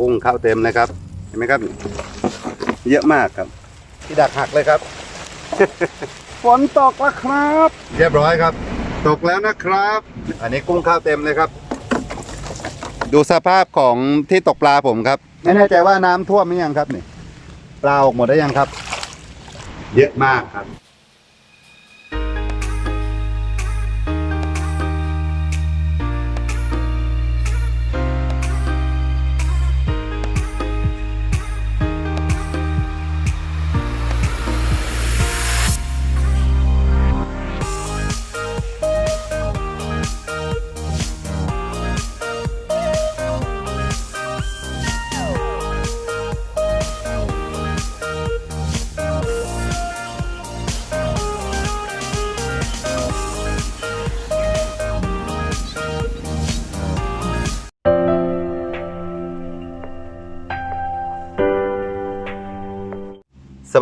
กุ้งเข้าเต็มนะครับ เห็นไหมครับ เยอะมากครับ ที่ดักหักเลยครับ ฝนตกแล้วครับ เรียบร้อยครับ ตกแล้วนะครับ อันนี้กุ้งข้าวเต็มเลยครับ ดูสภาพของที่ตกปลาผมครับ ไม่แน่ใจว่าน้ำท่วมหรือยังครับนี่ปลาออกหมดได้ยังครับ เยอะมากครับ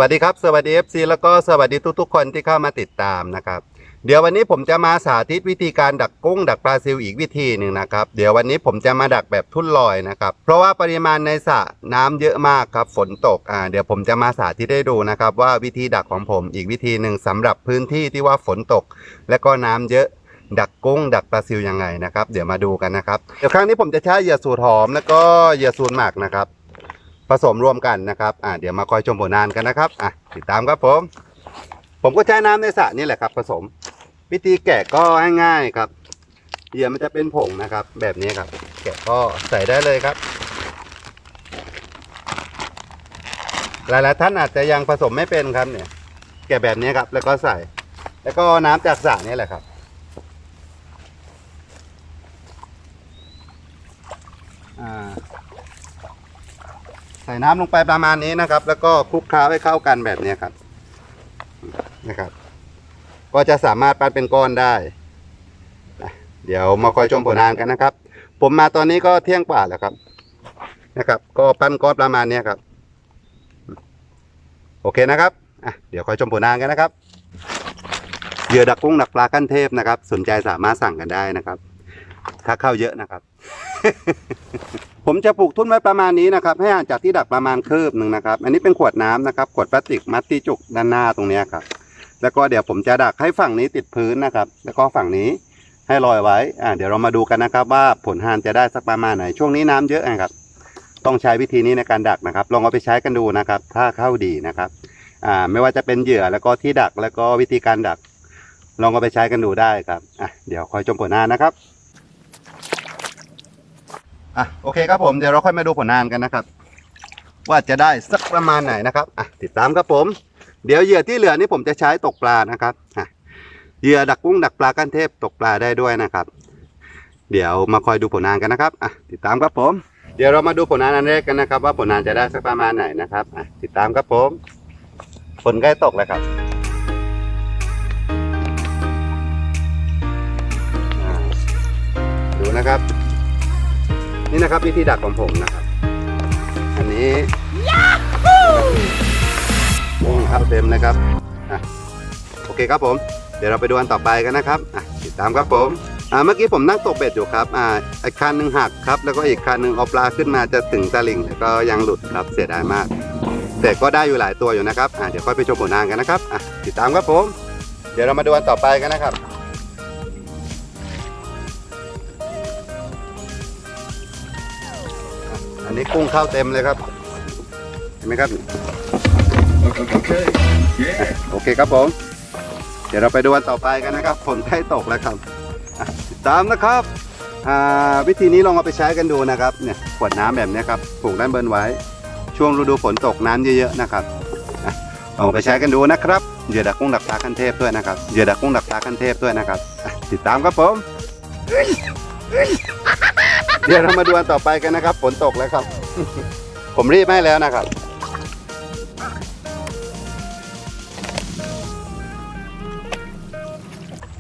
วัสดีครับ สวัสดี FC แล้วก็สวัสดีทุกๆ คนที่เข้ามาติดตามนะครับ เดี๋ยววันนี้ผมจะมาสาธิตวิธีการดักกุ้งดักปลาซิวอีกวิธีหนึ่งนะครับ เดี๋ยววันนี้ผมจะมาดักแบบทุ่นลอยนะครับ เพราะว่าปริมาณในสระน้ำเยอะมากครับ ฝนตก อ่า เดี๋ยวผมจะมาสาธิตให้ดูนะครับ ว่าวิธีดักของผมอีกวิธีหนึ่งสำหรับพื้นที่ที่ว่าฝนตก และก็น้ำเยอะดักกุ้งดักปลาซิวยังไงนะครับ เดี๋ยวมาดูกันนะครับ เดี๋ยวครั้งนี้ผมจะใช้เหยื่อสูตรหอมแล้วก็เหยื่อสูตรหมักนะครับ ผสมรวมกันนะครับอ่าเดี๋ยวมาคอยชมผลงานกันนะครับอะติดตามครับผม ผมก็ใช้น้ำในสระนี่แหละครับ ผสม วิธีแกะก็ง่ายๆครับเหยื่อมันจะเป็นผงนะครับ แบบนี้ครับ แกะก็ใส่ได้เลยครับ หลายๆท่านอาจจะยังผสมไม่เป็นครับเนี่ย แกะแบบนี้ครับ แล้วก็ใส่ แล้วก็น้ำจากสระนี่แหละครับอ่า ส่น้ำลงไปประมาณนี้นะครับ แล้วก็คลุกเคล้าให้เข้ากันแบบนี้ครับนะครับ ก็จะสามารถปั้นเป็นก้อนได้เดี๋ยวมาคอยชมผลงานกันนะครับ ผมมาตอนนี้ก็เที่ยงกว่าแล้วครับนะครับ ก็ปั้นก้อนประมาณนี้ครับ โอเคนะครับอะเดี๋ยวคอยชมผลงานกันนะครับเหยื่อดักกุ้งดักปลาขั้นเทพนะครับ สนใจสามารถสั่งกันได้นะครับ ถ้าเข้าเยอะนะครับ ผมจะปลูกทุ่นไว้ประมาณนี้นะครับ ให้ห่างจากที่ดักประมาณคืบหนึ่งนะครับ อันนี้เป็นขวดน้ำนะครับ ขวดพลาสติกมัดที่จุกด้านหน้าตรงนี้ครับ แล้วก็เดี๋ยวผมจะดักให้ฝั่งนี้ติดพื้นนะครับ แล้วก็ฝั่งนี้ให้ลอยไว้ อ่า เดี๋ยวเรามาดูกันนะครับ ว่าผลหานจะได้สักประมาณไหน ช่วงนี้น้ำเยอะนะครับ ต้องใช้วิธีนี้ในการดักนะครับ ลองเอาไปใช้กันดูนะครับ ถ้าเข้าดีนะครับ อ่า ไม่ว่าจะเป็นเหยื่อแล้วก็ที่ดักแล้วก็วิธีการดัก ลองเอาไปใช้กันดูได้ครับ อะ เดี๋ยวคอยชมผลงานนะครับ อะโอเคครับผมเดี๋ยวเราค่อยมาดูผลงานกันนะครับ ว่าจะได้สักประมาณไหนนะครับอะติดตามครับผม เดี๋ยวเหยื่อที่เหลือนี่ผมจะใช้ตกปลานะครับอะเหยื่อดักกุ้งดักปลากั้นเทพตกปลาได้ด้วยนะครับ เดี๋ยวมาคอยดูผลงานกันนะครับอะติดตามครับผม เดี๋ยวเรามาดูผลงานอันแรกกันนะครับ ว่าผลงานจะได้สักประมาณไหนนะครับอะติดตามครับผมฝนใกล้ตกแล้วครับดูนะครับ นี่นะครับวิธีดักของผมนะครับ อันนี้กุ้งเข้าเต็มนะครับอะโอเคครับผม เดี๋ยวเราไปดูอันต่อไปกันนะครับอะติดตามครับผมอ่าเมื่อกี้ผมนั่งตกเบ็ดอยู่ครับอ่าอีกคันหนึ่งหักครับ แล้วก็อีกคันหนึ่งเอาปลาขึ้นมาจะถึงตะลิงแต่ก็ยังหลุดครับเสียดายมาก แต่ก็ได้อยู่หลายตัวอยู่นะครับอะเดี๋ยวค่อยไปชมผลงานกันนะครับอะติดตามครับผม เดี๋ยวเรามาดูอันต่อไปกันนะครับ นนี้กุ้งเข้าเต็มเลยครับ เห็นไหมครับ Okay. Yeah. โอเคครับผม เดี๋ยวเราไปดูวันต่อไปกันนะครับฝนใกล้ตกแล้วครับอะติดตามนะครับอ่าวิธีนี้ลองเอาไปใช้กันดูนะครับเนี่ยขวดน้ำแบบเนี้ยครับปลูกด้านบนไว้ ช่วงฤดูฝนตกน้ำเยอะๆนะครับอะลองเอาไปใช้กันดูนะครับเหยื่อดักกุ้งดักปลาขั้นเทพด้วยนะครับเหยื่อดักกุ้งดักปลาขั้นเทพด้วยนะครับอะติดตามครับผมเดี๋ยวเรามาดูวันต่อไปกันนะครับ ฝนตกแล้วครับ ผมรีบให้แล้วนะครับ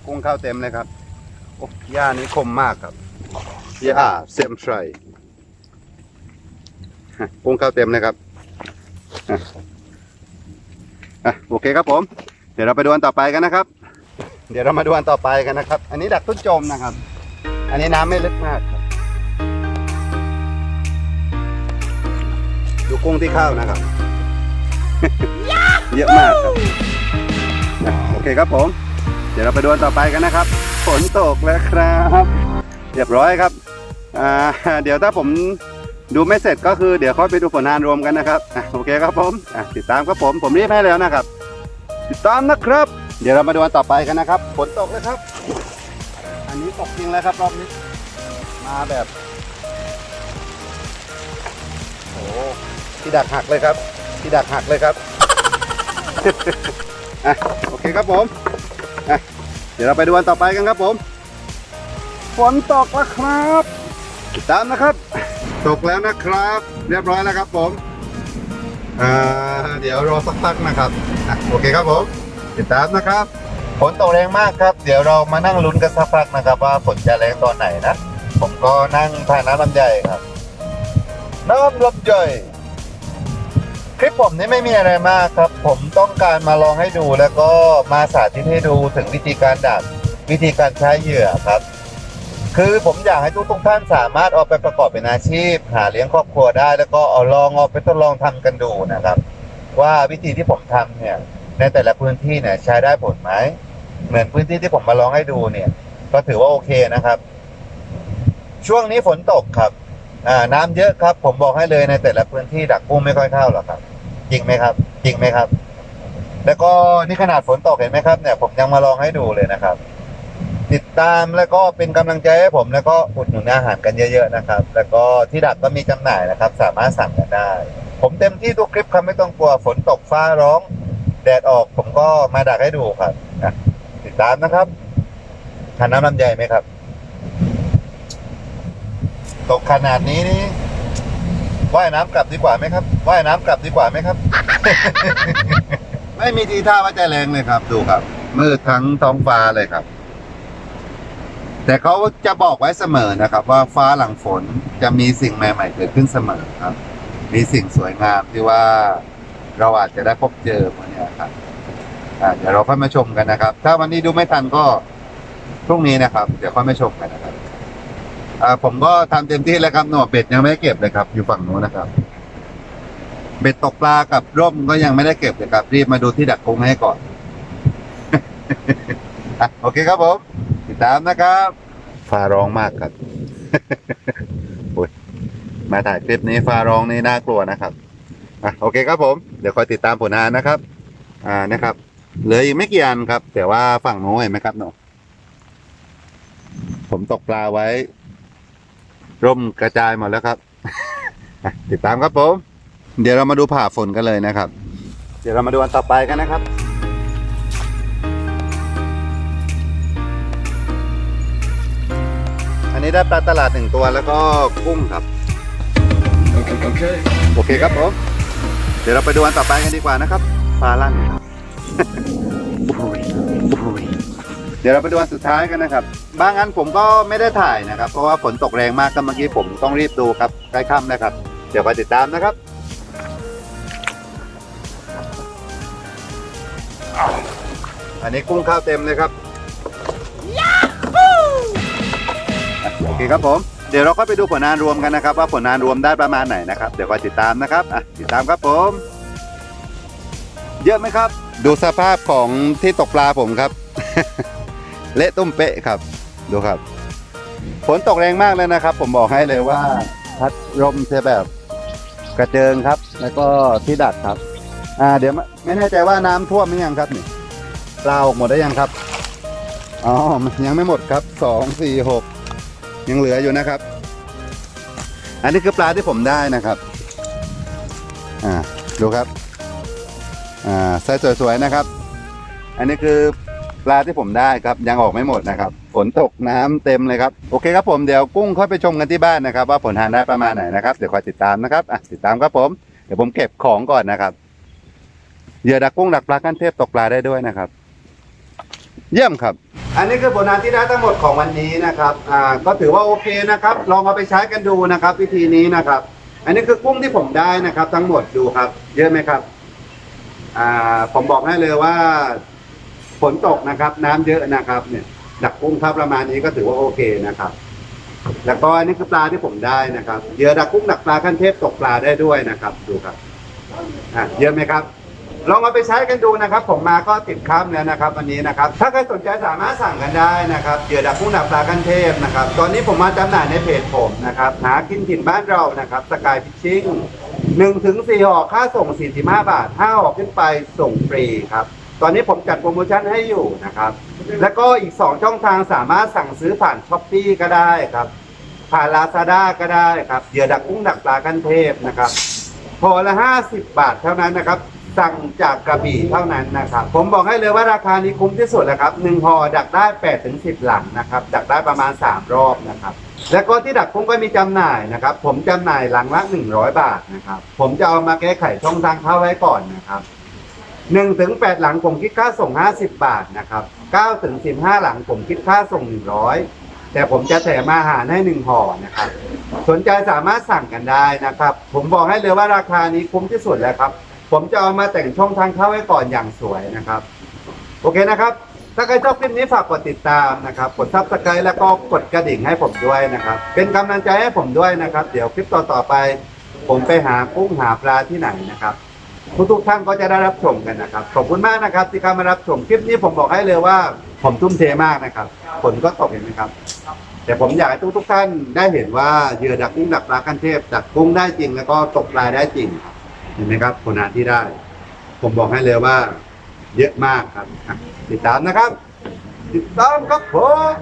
กุ้งเข้าเต็มเลยครับโอ้หญ้านี้คมมากครับหญ้าเซมไทรกุ้งเข้าเต็มเลยครับอะโอเคครับผม เดี๋ยวเราไปดูอันต่อไปกันนะครับ เดี๋ยวเรามาดูอันต่อไปกันนะครับ อันนี้ดักตุ้นจมนะครับ อันนี้น้ำไม่ลึกมาก กุ้งที่เข้านะครับ เยอะมากครับอะโอเคครับผม เดี๋ยวเราไปดูอันต่อไปกันนะครับ ฝนตกแล้วครับเรียบร้อยครับอ่าเดี๋ยวถ้าผมดูไม่เสร็จก็คือเดี๋ยวค่อยไปดูผลงานรวมกันนะครับอะโอเคครับผมอะติดตามครับผมผมรีบให้แล้วนะครับ ติดตามนะครับ เดี๋ยวเรามาดูอันต่อไปกันนะครับฝนตกแล้วครับ อันนี้ตกจริงแล้วครับรอบนี้มาแบบโอ้โห ที่ดักหักเลยครับ ที่ดักหักเลยครับอะโอเคครับผมอะเดี๋ยวเราไปดูวันต่อไปกันครับผม ฝนตกแล้วครับติดตามนะครับ ตกแล้วนะครับ เรียบร้อยแล้วครับผมอ่าเดี๋ยวรอสักพักนะครับอะโอเคครับผมติดตามนะครับฝนตกแรงมากครับ เดี๋ยวเรามานั่งลุ้นกันสักพักนะครับ ว่าฝนจะแรงตอนไหนนะ ผมก็นั่งทานน้ำลำไยครับ น้ำลำไย คลิปผมนี่ไม่มีอะไรมากครับ ผมต้องการมาลองให้ดูแล้วก็มาสาธิตให้ดูถึงวิธีการดักวิธีการใช้เหยื่อครับ คือผมอยากให้ทุกทุกท่านสามารถเอาไปประกอบเป็นอาชีพ หาเลี้ยงครอบครัวได้ แล้วก็เอาลองเอาไปทดลองทำกันดูนะครับ ว่าวิธีที่ผมทำเนี่ยในแต่ละพื้นที่เนี่ยใช้ได้ผลไหมเหมือนพื้นที่ที่ผมมาลองให้ดูเนี่ย ก็ถือว่าโอเคนะครับ ช่วงนี้ฝนตกครับ อ่าน้ำเยอะครับ ผมบอกให้เลยในแต่ละพื้นที่ดักกุ้งไม่ค่อยเข้าหรอกครับ จริงไหมครับ จริงไหมครับ แล้วก็นี่ขนาดฝนตกเห็นไหมครับเนี่ย ผมยังมาลองให้ดูเลยนะครับ ติดตามแล้วก็เป็นกำลังใจให้ผมแล้วก็อุดหนุนอาหารกันเยอะๆนะครับ แล้วก็ที่ดักก็มีจำหน่ายนะครับ สามารถสั่งกันได้ ผมเต็มที่ทุกคลิปครับไม่ต้องกลัวฝนตกฟ้าร้อง แดดออกผมก็มาดักให้ดูครับนะติดตามนะครับทานน้ำลำไยไหมครับ ตกขนาดนี้นี่ว่ายน้ำกลับดีกว่าไหมครับว่ายน้ำกลับดีกว่าไหมครับ ไม่มีทีท่าว่าจะแรงเลยครับ ดูครับ มืดทั้งท้องฟ้าเลยครับ แต่เขาจะบอกไว้เสมอนะครับ ว่าฟ้าหลังฝนจะมีสิ่งใหม่ ๆ เกิดขึ้นเสมอครับ มีสิ่งสวยงามที่ว่าเราอาจจะได้พบเจอวันนี้ครับเดี๋ยวเราค่อยมาชมกันนะครับ ถ้าวันนี้ดูไม่ทันก็พรุ่งนี้นะครับ เดี๋ยวค่อยมาชมกันนะครับ อ่าผมก็ทำเต็มที่แล้วครับหนวดเบ็ดยังไม่ได้เก็บเลยครับ อยู่ฝั่งนู้นนะครับ เบ็ดตกปลากับร่มก็ยังไม่ได้เก็บเลยครับ รีบมาดูที่ดักกุ้งให้ก่อนอะโอเคครับผมติดตามนะครับฟ้าร้องมากครับโอ้ยมาถ่ายคลิปนี้ฟ้าร้องนี่น่ากลัวนะครับอะโอเคครับผม เดี๋ยวคอยติดตามผลงานนะครับ อ่านะครับ เหลืออีกไม่กี่อันครับ แต่ว่าฝั่งโน้นเห็นไหมครับหนูผมตกปลาไว้ ร่มกระจายหมดแล้วครับ ติดตามครับผม เดี๋ยวเรามาดูผ่าฝนกันเลยนะครับ เดี๋ยวเรามาดูอันต่อไปกันนะครับอันนี้ได้ปลาตลาดหนึ่งตัวแล้วก็กุ้งครับ Okay, okay. โอเคครับผมเดี๋ยวเราไปดูอันต่อไปกันดีกว่านะครับปลาลั่นครับโอ้ยโอ้ย เดี๋ยวเราไปดูอันสุดท้ายกันนะครับ บางอันผมก็ไม่ได้ถ่ายนะครับ เพราะว่าฝนตกแรงมากก็เมื่อกี้ผมต้องรีบดูครับใกล้ค่ำนะครับ เดี๋ยวไปติดตามนะครับอันนี้กุ้งข้าวเต็มเลยครับอะโอเคครับผม เดี๋ยวเราก็ไปดูผลงานรวมกันนะครับ ว่าผลงานรวมได้ประมาณไหนนะครับ เดี๋ยวคอยติดตามนะครับอะติดตามครับผม เยอะไหมครับ ดูสภาพของที่ตกปลาผมครับ เละตุ้มเป๊ะครับ ดูครับฝนตกแรงมากเลยนะครับ ผมบอกให้เลยว่าพัดลมจะแบบกระเจิงครับ แล้วก็ที่ดัดครับ อ่า เดี๋ยวไม่แน่ใจว่าน้ำท่วมหรือยังครับนี่ปลาออกหมดได้ยังครับอ๋อยังไม่หมดครับสองสี่หกยังเหลืออยู่นะครับ อันนี้คือปลาที่ผมได้นะครับ อ่าดูครับ อ่าไซส์สวยๆนะครับ อันนี้คือ ลาที่ผมได้ครับยังออกไม่หมดนะครับฝนตกน้ำเต็มเลยครับโอเคครับผมเดี๋ยวกุ้งค่อยไปชมกันที่บ้านนะครับ ว่าผลทานได้ประมาณไหนนะครับเดี๋ยวคอยติดตามนะครับอะติดตามครับผมเดี๋ยวผมเก็บของก่อนนะครับเหยื่อดักกุ้งดักปลาขั้นเทพตกปลาได้ด้วยนะครับ เยี่ยมครับ อันนี้คือผลงานที่ได้ทั้งหมดของวันนี้นะครับอ่าก็ถือว่าโอเคนะครับ ลองเอาไปใช้กันดูนะครับ วิธีนี้นะครับ อันนี้คือกุ้งที่ผมได้นะครับ ทั้งหมดดูครับ เยอะไหมครับอ่าผมบอกให้เลยว่า ฝนตกนะครับ น้ำเยอะนะครับ เนี่ยดักกุ้งครับประมาณนี้ก็ถือว่าโอเคนะครับ แล้วก็อันนี้คือปลาที่ผมได้นะครับเหยื่อดักกุ้งดักปลาขั้นเทพตกปลาได้ด้วยนะครับ ดูครับอะเยอะไหมครับ ลองเอาไปใช้กันดูนะครับ ผมมาก็ติดค้ำแล้วนะครับวันนี้นะครับ ถ้าใครสนใจสามารถสั่งกันได้นะครับเหยื่อดักกุ้งดักปลาขั้นเทพนะครับ ตอนนี้ผมมาจำหน่ายในเพจผมนะครับ หากินถิ่นบ้านเรานะครับสกายพิชชิ่งหนึ่งถึงสี่ห่อค่าส่งสี่สิบห้าบาทห้าห่อขึ้นไปส่งฟรีครับ ตอนนี้ผมจัดโปรโมชั่นให้อยู่นะครับ แล้วก็อีก 2 ช่องทางสามารถสั่งซื้อผ่านช้อปปีก็ได้ครับ ผ่านลาซาด้าก็ได้ครับเหยื่อดักกุ้งดักปลากันเทพนะครับห่อละ 50 บาทเท่านั้นนะครับ สั่งจากกระบี่เท่านั้นนะครับ ผมบอกให้เลยว่าราคานี้คุ้มที่สุดแล้วครับหนึ่งห่อดักได้8ถึง10 หลังนะครับ ดักได้ประมาณ 3 รอบนะครับ แล้วก็ที่ดักกุ้งก็มีจำหน่ายนะครับ ผมจำหน่ายหลังละ 100 บาทนะครับ ผมจะเอามาแก้ไขช่องทางเข้าไว้ก่อนนะครับ หนึ่งถึงแปดหลังผมคิดค่าส่งห้าสิบบาทนะครับเก้าถึงสิบห้าหลังผมคิดค่าส่งหนึ่งร้อยแต่ผมจะแถมอาหารให้หนึ่งห่อนะครับ สนใจสามารถสั่งกันได้นะครับ ผมบอกให้เลยว่าราคานี้คุ้มที่สุดแล้วครับ ผมจะเอามาแต่งช่องทางเข้าไว้ก่อนอย่างสวยนะครับ โอเคนะครับ ถ้าใครชอบคลิปนี้ฝากกดติดตามนะครับ กดซับสไครต์แล้วก็กดกระดิ่งให้ผมด้วยนะครับ เป็นกำลังใจให้ผมด้วยนะครับ เดี๋ยวคลิปต่อๆไป ผมไปหากุ้งหาปลาที่ไหนนะครับ ทุกๆท่านก็จะได้รับชมกันนะครับ ขอบคุณมากนะครับที่เข้ามารับชมคลิปนี้ผมบอกให้เลยว่าผมทุ่มเทมากนะครับผลก็ตกเห็นไหมครับ แต่ผมอยากให้ทุกๆท่านได้เห็นว่าเหยื่อดักกุ้งดักปลาขั้นเทพดักกุ้งได้จริง แล้วก็ตกปลาได้จริงเห็นไหมครับผลงานที่ได้ ผมบอกให้เลยว่า เยอะมากครับ ติดตามนะครับ ติดตามครับผม